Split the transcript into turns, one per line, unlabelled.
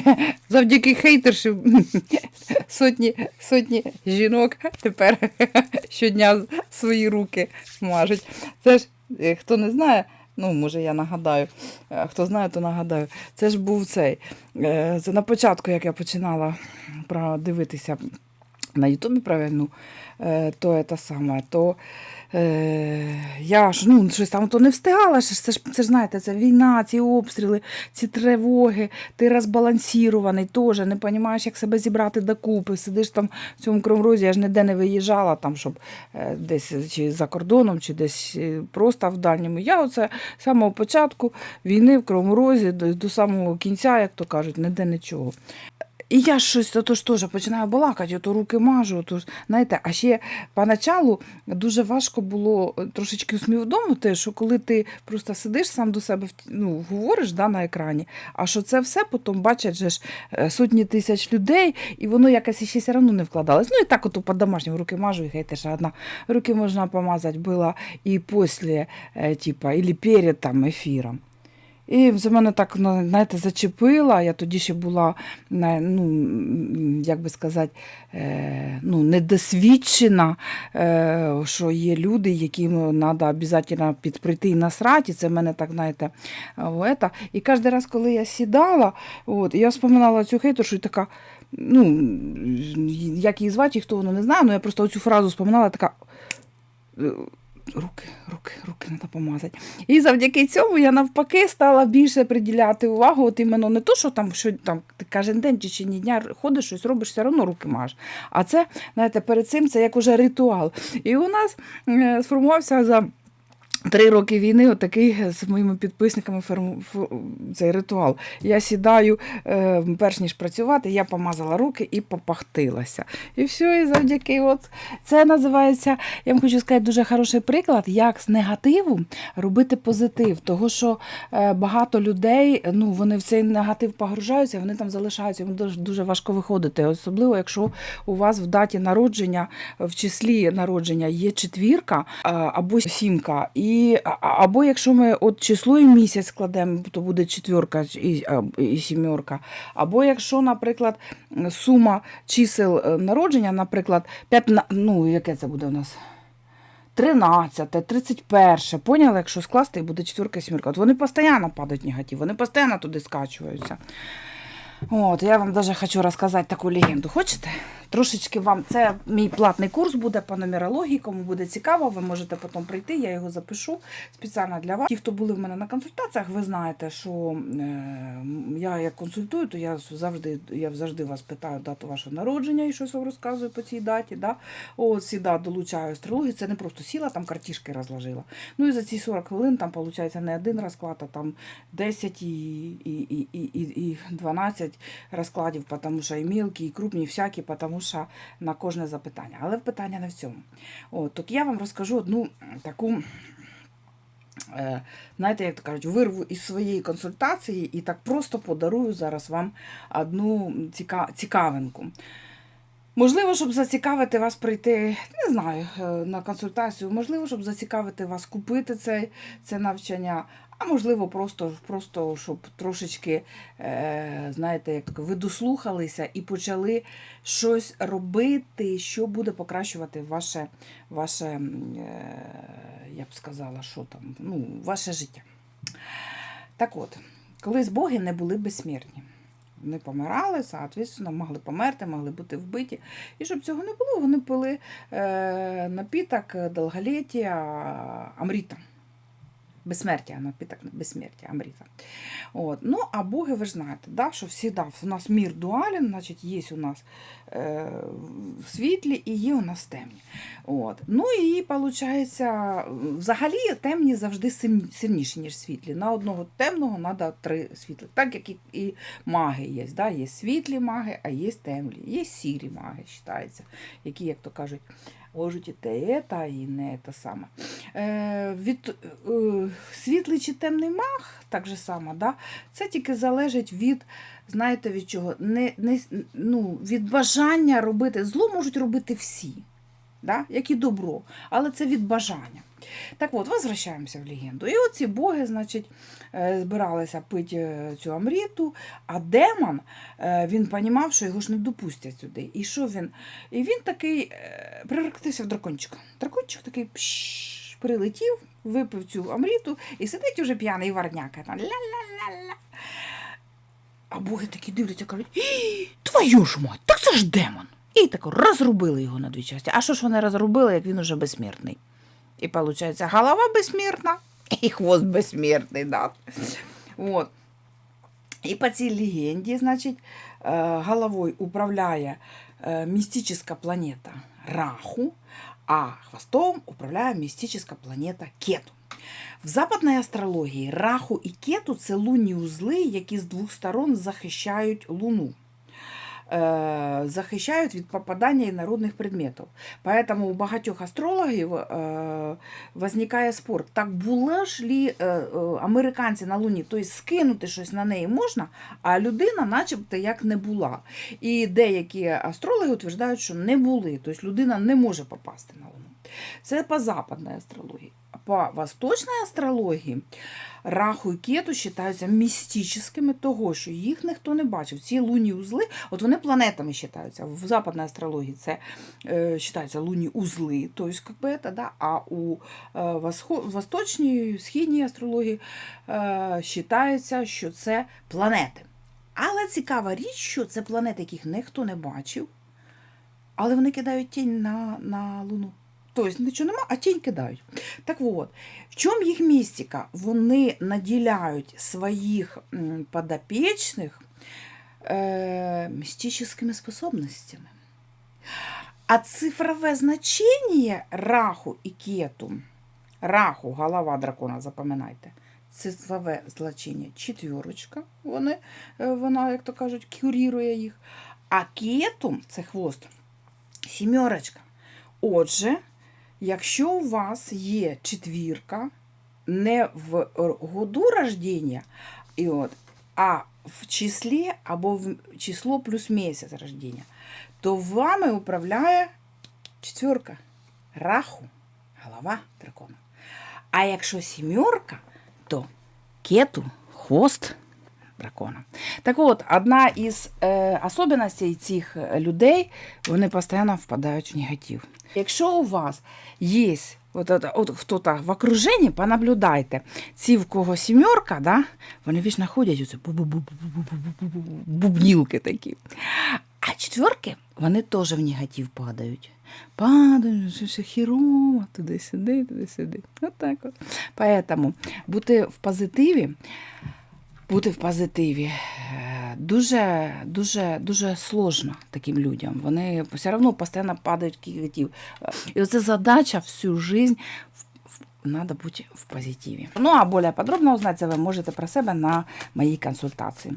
завдяки хейтершів сотні, сотні жінок тепер щодня свої руки мажуть. Це ж, е, хто не знає, ну, може, я нагадаю, а хто знає, то нагадаю. Це ж був цей. е, на початку, як я починала дивитися на Ютубі про війну, е, то це саме, то е, я ж ну, щось там то не встигала. Це ж, це ж знаєте, це війна, ці обстріли, ці тривоги, ти розбалансірований теж, не розумієш, як себе зібрати докупи. Сидиш там в цьому кроврозі, я ж ніде не виїжджала, там, щоб е, десь чи за кордоном, чи десь е, просто в дальньому. Я оце з самого початку війни в Кривому Розі до, до самого кінця, як то кажуть, ніде нічого. І я щось то ж теж починаю балакати, ото руки мажу, ото ж, знаєте, а ще поначалу дуже важко було е, трошечки усвідомити, що коли ти просто сидиш сам до себе ну, говориш да, на екрані, а що це все потім бачать же ж е, сотні тисяч людей, і воно якось ще все одно не вкладалось. Ну і так ото по-домашньому руки мажу, і хай теж одна. Руки можна помазати було і після, е, типа, і перед там, ефіром. І це мене так ну, знаєте, зачепило. Я тоді ще була ну, як би сказати, е, ну, недосвідчена, е, що є люди, яким треба обов'язково підприйти і насрати. Це мене так, знаєте, ета. І кожен раз, коли я сідала, от, я вспоминала цю хейтершу і така. Ну, як її звати, і хто воно не знаю, але я просто цю фразу вспоминала, така. Руки, руки, руки треба помазати. І завдяки цьому я навпаки стала більше приділяти увагу. От іменно не то, що там, що там ти кожен день чи чи ні дня ходиш, щось робиш, все одно руки мажеш. А це, знаєте, перед цим це як уже ритуал. І у нас е, сформувався за. Три роки війни, отакий з моїми підписниками ферм- цей ритуал. Я сідаю, е, перш ніж працювати, я помазала руки і попахтилася. І все, і завдяки, от це називається, я вам хочу сказати, дуже хороший приклад, як з негативу робити позитив. Того, що е, багато людей ну, вони в цей негатив погружаються, вони там залишаються, їм дуже важко виходити. Особливо, якщо у вас в даті народження, в числі народження є четвірка або сімка. І, або якщо ми от число і місяць складемо, то буде четвірка і, і сімерка. Або якщо, наприклад, сума чисел е, народження, наприклад, 15, ну, яке це буде у нас? 13, 31, поняли, якщо скласти, і буде четвірка і сімерка. От вони постійно падають негатив, вони постійно туди скачуються. От, Я вам даже хочу розказати таку легенду. Хочете? Трошечки вам це мій платний курс буде по нумерології, кому буде цікаво, ви можете потім прийти, я його запишу спеціально для вас. Ті, хто були в мене на консультаціях, ви знаєте, що е, я як консультую, то я завжди я завжди вас питаю дату вашого народження і щось вам розказую по цій даті. Да? От сіда долучаю астрологію, це не просто сіла, там картішки розложила. Ну і за ці 40 хвилин там виходить не один розклад, а там 10 і, і, і, і, і 12. 20 розкладів, тому що і мілкі, і крупні, і всякі, тому що на кожне запитання. Але питання не в цьому. От, Так я вам розкажу одну таку. Е, знаєте, як то кажуть, вирву із своєї консультації і так просто подарую зараз вам одну цікавинку. Можливо, щоб зацікавити вас прийти, не знаю, е, на консультацію, можливо, щоб зацікавити вас купити це, це навчання, а можливо, просто, просто щоб трошечки, е, знаєте, як ви дослухалися і почали щось робити, що буде покращувати ваше, ваше е, я б сказала, що там, ну, ваше життя. Так от, колись боги не були безсмертні. Вони помирали, соответственно, могли померти, могли бути вбиті. І щоб цього не було, вони пили е, напіток довголіття Амріта. Безсмертя, напіток безсмертя, Амріта. От. Ну, а боги, ви ж знаєте, да, що всі, да, у нас мір дуален, значить, є у нас е, світлі і є у нас темні. От. Ну і виходить, взагалі темні завжди сильніші, ніж світлі. На одного темного треба три світлих. Так як і, і маги є. Да? Є світлі маги, а є темні. Є сірі маги, вважається, які, як то кажуть, можуть і те, і та, і не те саме. Е, від, е, світлий чи темний мах, так же само, да? це тільки залежить від, знаєте, від чого? Не, не, ну, від бажання робити. Зло можуть робити всі. Да? як і добро, але це від бажання. Так от, возвращаємося в легенду. І оці боги, значить, е, збиралися пити цю амріту, а демон, е, він понімав, що його ж не допустять сюди. І що він? І він такий е, превратився в дракончика. Дракончик такий пш, прилетів, випив цю амріту і сидить уже п'яний варняка. А боги такі дивляться, кажуть, твою ж мать, так це ж демон. І так розрубили його на дві частини. А що ж вони розрубили, як він уже безсмертний? І виходить, голова безсмертна, і хвост безсмертний, да. От. І по цій легенді, значить, е, головою управляє е, містична планета Раху, а хвостом управляє містична планета Кету. В западній астрології Раху і Кету це лунні узли, які з двох сторон захищають Луну. Е, захищають від попадання інородних предметів. Поэтому у багатьох астрологів е, возникає спор. Так було ж лі е, е, американці на Луні? Тобто скинути щось на неї можна, а людина начебто як не була. І деякі астрологи утверждають, що не були. Тобто людина не може попасти на Луну. Це по западній астрології. По восточній астрології Раху і Кету вважаються містичними, того, що їх ніхто не бачив. Ці лунні узли, от вони планетами вважаються. В западній астрології це е, вважаються лунні узли, тобто, это, да, а у е, восточній, східній астрології е, вважається, що це планети. Але цікава річ, що це планети, яких ніхто не бачив, але вони кидають тінь на, на Луну. Тобто нічого нема, а тінь кидають. Так от, в чому їх містика? Вони наділяють своїх м, подопічних е, містичними способностями. А цифрове значення раху і кету, раху, голова дракона, запам'ятайте, цифрове значення четвірочка, вони, е, вона, як то кажуть, кюрірує їх. А кету це хвост, сімерочка. Отже, якщо у вас є четвірка, не в году рождення, і от, а в числі або в число плюс місяць рождення, то вами управляє четвірка, раху, голова дракона. А якщо сімерка, то кету, хвост дракона. Так от, одна із е, особливостей цих е, людей, вони постійно впадають в негатив. Якщо у вас є от, от, от хто-то в окруженні, понаблюдайте, ці в кого сімерка, да, вони вічно ходять у це бубнілки такі. А четверки вони теж в негатив падають. Падають, що все хірово, туди-сюди, туди-сюди. Отак от. Поэтому бути в позитиві бути в позитиві е, дуже, дуже, дуже сложно таким людям. Вони все одно постійно падають кігатів. І оце задача всю жизнь Надо бути в позитиві. Ну а більш подробно узнати це ви можете про себе на моїй консультації.